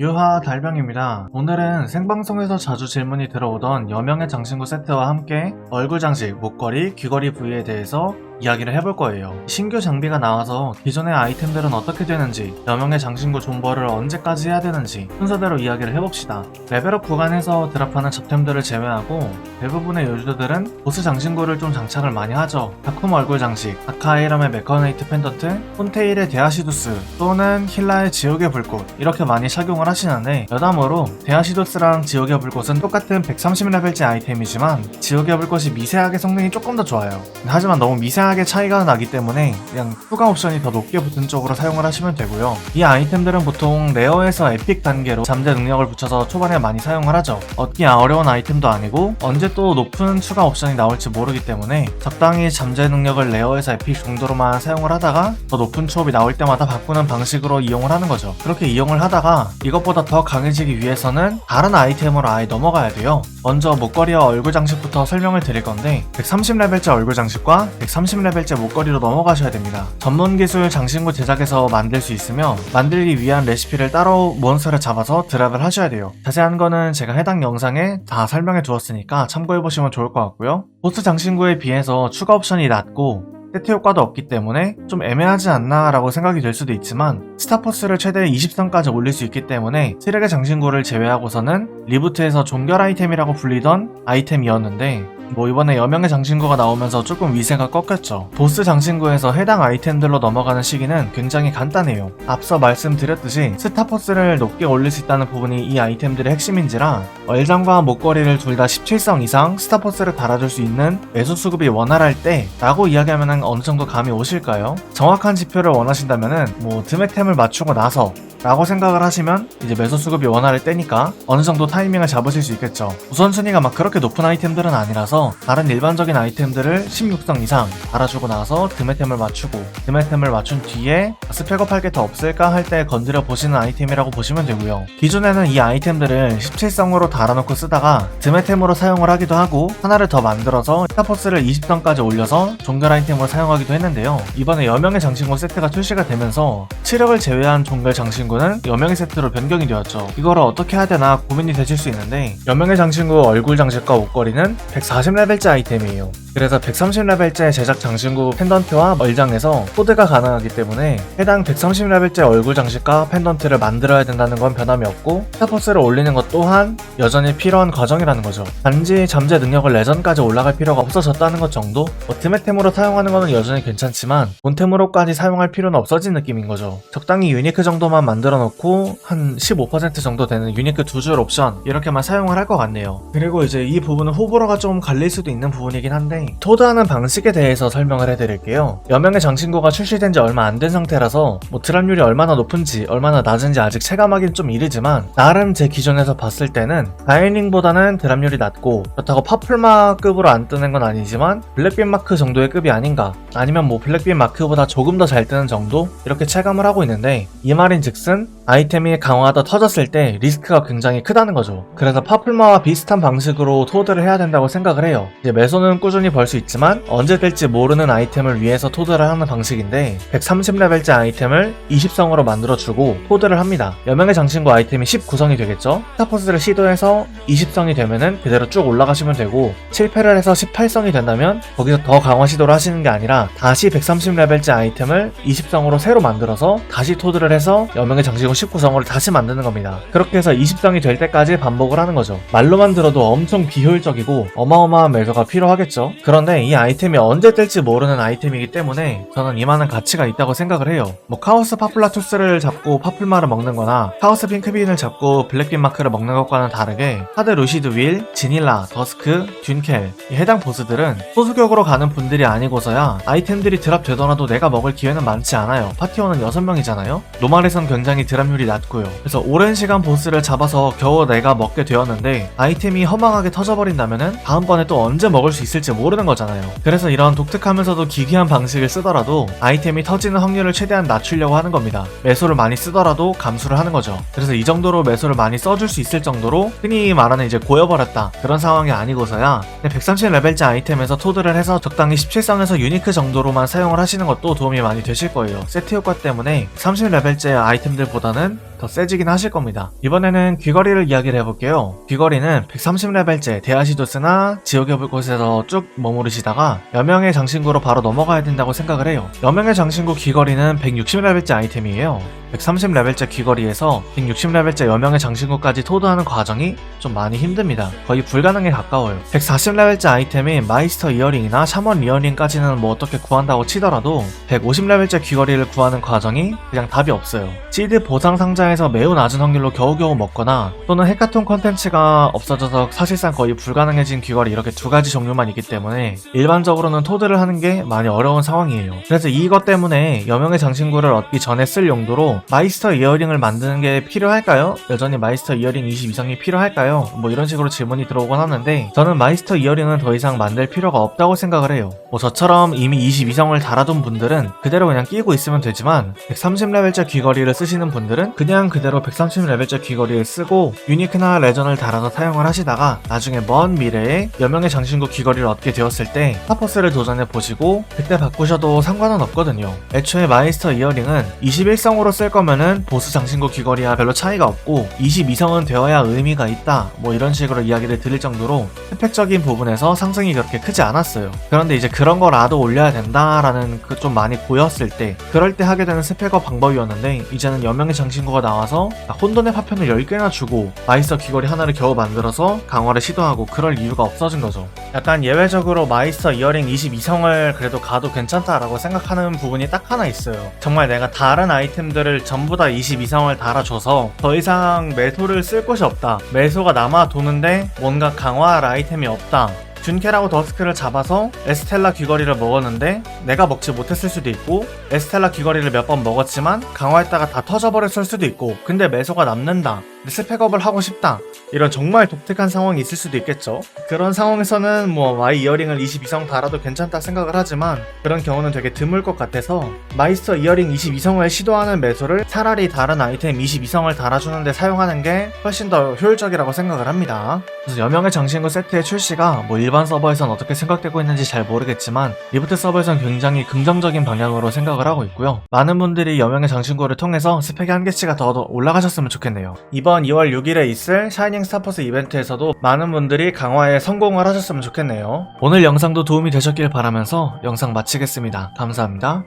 유하 달병입니다. 오늘은 생방송에서 자주 질문이 들어오던 여명의 장신구 세트와 함께 얼굴 장식, 목걸이, 귀걸이 부위에 대해서 이야기를 해볼 거예요. 신규 장비가 나와서 기존의 아이템들은 어떻게 되는지, 여명의 장신구 존버를 언제까지 해야 되는지 순서대로 이야기를 해봅시다. 레벨업 구간에서 드랍하는 잡템들을 제외하고 대부분의 요주들은 보스 장신구를 좀 장착을 많이 하죠. 다쿰 얼굴 장식, 아카이람의 메커네이트 펜던트, 폰테일의 데아시두스 또는 힐라의 지옥의 불꽃 이렇게 많이 착용을 하시는데 여담으로 데아시두스랑 지옥의 불꽃은 똑같은 130레벨째 아이템이지만 지옥의 불꽃이 미세하게 성능이 조금 더 좋아요. 하지만 너무 미세 하게 차이가 나기 때문에 그냥 추가 옵션이 더 높게 붙은 쪽으로 사용을 하시면 되고요. 이 아이템들은 보통 레어에서 에픽 단계로 잠재 능력을 붙여서 초반에 많이 사용을 하죠. 얻기 어려운 아이템도 아니고 언제 또 높은 추가 옵션이 나올지 모르기 때문에 적당히 잠재 능력을 레어에서 에픽 정도로만 사용을 하다가 더 높은 추업이 나올 때마다 바꾸는 방식으로 이용을 하는 거죠. 그렇게 이용을 하다가 이것보다 더 강해지기 위해서는 다른 아이템으로 아예 넘어가야 돼요. 먼저 목걸이와 얼굴 장식부터 설명을 드릴 건데 130레벨째 얼굴 장식과 130 레벨째 목걸이로 넘어가셔야 됩니다. 전문 기술 장신구 제작에서 만들 수 있으며 만들기 위한 레시피를 따로 몬스터를 잡아서 드랍을 하셔야 돼요. 자세한 거는 제가 해당 영상에 다 설명해 두었으니까 참고해 보시면 좋을 것 같고요. 보스 장신구에 비해서 추가 옵션이 낮고 세트 효과도 없기 때문에 좀 애매하지 않나 라고 생각이 될 수도 있지만 스타포스를 최대 20선까지 올릴 수 있기 때문에 체력의 장신구를 제외하고서는 리부트에서 종결 아이템이라고 불리던 아이템이었는데 뭐 이번에 여명의 장신구가 나오면서 조금 위세가 꺾였죠. 보스 장신구에서 해당 아이템들로 넘어가는 시기는 굉장히 간단해요. 앞서 말씀드렸듯이 스타포스를 높게 올릴 수 있다는 부분이 이 아이템들의 핵심인지라 얼장과 목걸이를 둘 다 17성 이상 스타포스를 달아줄 수 있는 매수 수급이 원활할 때 라고 이야기하면 어느 정도 감이 오실까요? 정확한 지표를 원하신다면은 뭐 드맥템을 맞추고 나서 라고 생각을 하시면 이제 매수 수급이 원활할 때니까 어느 정도 타이밍을 잡으실 수 있겠죠. 우선순위가 막 그렇게 높은 아이템들은 아니라서 다른 일반적인 아이템들을 16성 이상 알아주고 나서 드메템을 맞추고 드메템을 맞춘 뒤에 스펙업 할 게 더 없을까 할 때 건드려 보시는 아이템이라고 보시면 되고요. 기존에는 이 아이템들을 17성으로 달아놓고 쓰다가 드메템으로 사용을 하기도 하고 하나를 더 만들어서 스타포스를 20성까지 올려서 종결 아이템으로 사용하기도 했는데요. 이번에 여명의 장신구 세트가 출시가 되면서 치력을 제외한 종결 장신구 장신구는 여명의 세트로 변경이 되었죠. 이거를 어떻게 해야 되나 고민이 되실 수 있는데 여명의 장신구 얼굴 장식과 옷걸이는 140레벨째 아이템이에요. 그래서 130레벨째 제작 장신구 펜던트와 멀장에서 코드가 가능하기 때문에 해당 130레벨째 얼굴 장식과 펜던트를 만들어야 된다는 건 변함이 없고 스타포스를 올리는 것 또한 여전히 필요한 과정이라는 거죠. 단지 잠재 능력을 레전까지 올라갈 필요가 없어졌다는 것 정도? 어트메템으로 사용하는 거는 여전히 괜찮지만 본템으로까지 사용할 필요는 없어진 느낌인 거죠. 적당히 유니크 정도만 만들어 놓고 한 15% 정도 되는 유니크 두 줄 옵션 이렇게만 사용을 할 것 같네요. 그리고 이제 이 부분은 호불호가 좀 갈릴 수도 있는 부분이긴 한데 토드하는 방식에 대해서 설명을 해드릴게요. 여명의 장신구가 출시된 지 얼마 안 된 상태라서 뭐 드랍률이 얼마나 높은지 얼마나 낮은지 아직 체감하기는 좀 이르지만 나름 제 기준에서 봤을 때는 다이닝보다는 드랍률이 낮고 그렇다고 파플마급으로 안 뜨는 건 아니지만 블랙빈 마크 정도의 급이 아닌가 아니면 뭐 블랙빈 마크보다 조금 더 잘 뜨는 정도 이렇게 체감을 하고 있는데 이 말인 즉슨 아이템이 강화하다 터졌을 때 리스크가 굉장히 크다는 거죠. 그래서 파플마와 비슷한 방식으로 토드를 해야 된다고 생각을 해요. 이제 매소는 꾸준히 벌 수 있지만 언제 될지 모르는 아이템을 위해서 토드를 하는 방식인데 130레벨째 아이템을 20성으로 만들어주고 토드를 합니다. 여명의 장신구 아이템이 19성이 되겠죠? 스타포스를 시도해서 20성이 되면은 그대로 쭉 올라가시면 되고 실패를 해서 18성이 된다면 거기서 더 강화 시도를 하시는 게 아니라 다시 130레벨째 아이템을 20성으로 새로 만들어서 다시 토드를 해서 여명의 장신구 19성으로 다시 만드는 겁니다. 그렇게 해서 20성이 될 때까지 반복을 하는 거죠. 말로만 들어도 엄청 비효율적이고 어마어마한 매소가 필요하겠죠. 그런데 이 아이템이 언제 뜰지 모르는 아이템이기 때문에 저는 이만한 가치가 있다고 생각을 해요. 뭐 카오스 파플라투스를 잡고 파플마를 먹는 거나 카오스 핑크빈을 잡고 블랙빈 마크를 먹는 것과는 다르게 하드 루시드 윌, 지닐라, 더스크, 듄켈 이 해당 보스들은 소수격으로 가는 분들이 아니고서야 아이템들이 드랍 되더라도 내가 먹을 기회는 많지 않아요. 파티원은 6명이잖아요. 노말에선 굉장히 드랍 률이 낮고요. 그래서 오랜 시간 보스를 잡아서 겨우 내가 먹게 되었는데 아이템이 허망하게 터져버린다면은 다음번에 또 언제 먹을 수 있을지 모르는 거잖아요. 그래서 이런 독특하면서도 기괴한 방식을 쓰더라도 아이템이 터지는 확률을 최대한 낮추려고 하는 겁니다. 매소를 많이 쓰더라도 감수를 하는 거죠. 그래서 이 정도로 매소를 많이 써줄 수 있을 정도로 흔히 말하는 이제 고여버렸다 그런 상황이 아니고서야 130레벨째 아이템에서 토드를 해서 적당히 17성에서 유니크 정도로만 사용을 하시는 것도 도움이 많이 되실 거예요. 세트 효과 때문에 30레벨째 아이템들보다 는 더 세지긴 하실 겁니다. 이번에는 귀걸이를 이야기를 해볼게요. 귀걸이는 130레벨째 대하시도스나 지옥의 불꽃에서 쭉 머무르시다가 여명의 장신구로 바로 넘어가야 된다고 생각을 해요. 여명의 장신구 귀걸이는 160레벨째 아이템이에요. 130레벨째 귀걸이에서 160레벨째 여명의 장신구까지 토도하는 과정이 좀 많이 힘듭니다. 거의 불가능에 가까워요. 140레벨째 아이템인 마이스터 이어링이나 샤먼 이어링까지는 뭐 어떻게 구한다고 치더라도 150레벨째 귀걸이를 구하는 과정이 그냥 답이 없어요. 시드 보상 상자에 서 매우 낮은 확률로 겨우겨우 먹거나 또는 해카톤 컨텐츠가 없어져서 사실상 거의 불가능해진 귀걸이 이렇게 두 가지 종류만 있기 때문에 일반적으로는 토드를 하는 게 많이 어려운 상황이에요. 그래서 이것 때문에 여명의 장신구를 얻기 전에 쓸 용도로 마이스터 이어링을 만드는 게 필요할까요? 여전히 마이스터 이어링 20 이상이 필요할까요? 뭐 이런 식으로 질문이 들어오곤 하는데 저는 마이스터 이어링은 더 이상 만들 필요가 없다고 생각을 해요. 뭐 저처럼 이미 20 이상을 달아둔 분들은 그대로 그냥 끼고 있으면 되지만 130레벨째 귀걸이를 쓰시는 분들은 그냥 그대로 130레벨째 귀걸이를 쓰고 유니크나 레전을 달아서 사용을 하시다가 나중에 먼 미래에 여명의 장신구 귀걸이를 얻게 되었을 때 타퍼스를 도전해 보시고 그때 바꾸셔도 상관은 없거든요. 애초에 마이스터 이어링은 21성으로 쓸 거면은 보스 장신구 귀걸이와 별로 차이가 없고 22성은 되어야 의미가 있다 뭐 이런 식으로 이야기를 드릴 정도로 스펙적인 부분에서 상승이 그렇게 크지 않았어요. 그런데 이제 그런 거라도 올려야 된다라는 그 좀 많이 보였을 때 그럴 때 하게 되는 스펙업 방법이었는데 이제는 여명의 장신구가 나 와서 혼돈의 파편을 10개나 주고 마이스터 귀걸이 하나를 겨우 만들어서 강화를 시도하고 그럴 이유가 없어진 거죠. 약간 예외적으로 마이스터 이어링 22성을 그래도 가도 괜찮다라고 생각하는 부분이 딱 하나 있어요. 정말 내가 다른 아이템들을 전부 다 22성을 달아줘서 더 이상 매소를 쓸 곳이 없다. 매소가 남아 도는데 뭔가 강화할 아이템이 없다. 균케라고 더스크를 잡아서 에스텔라 귀걸이를 먹었는데 내가 먹지 못했을 수도 있고 에스텔라 귀걸이를 몇 번 먹었지만 강화했다가 다 터져버렸을 수도 있고 근데 매소가 남는다 스펙업을 하고 싶다 이런 정말 독특한 상황이 있을 수도 있겠죠 그런 상황에서는 뭐 마이 이어링을 22성 달아도 괜찮다 생각을 하지만 그런 경우는 되게 드물 것 같아서 마이스터 이어링 22성을 시도하는 매소를 차라리 다른 아이템 22성을 달아주는데 사용하는 게 훨씬 더 효율적이라고 생각을 합니다 그래서 여명의 장신구 세트의 출시가 뭐 일반 서버에선 어떻게 생각되고 있는지 잘 모르겠지만 리부트 서버에선 굉장히 긍정적인 방향으로 생각을 하고 있고요. 많은 분들이 여명의 장신구를 통해서 스펙이 한 개씩가 더 올라가셨으면 좋겠네요. 이번 2월 6일에 있을 샤이닝 스타퍼스 이벤트에서도 많은 분들이 강화에 성공을 하셨으면 좋겠네요. 오늘 영상도 도움이 되셨길 바라면서 영상 마치겠습니다. 감사합니다.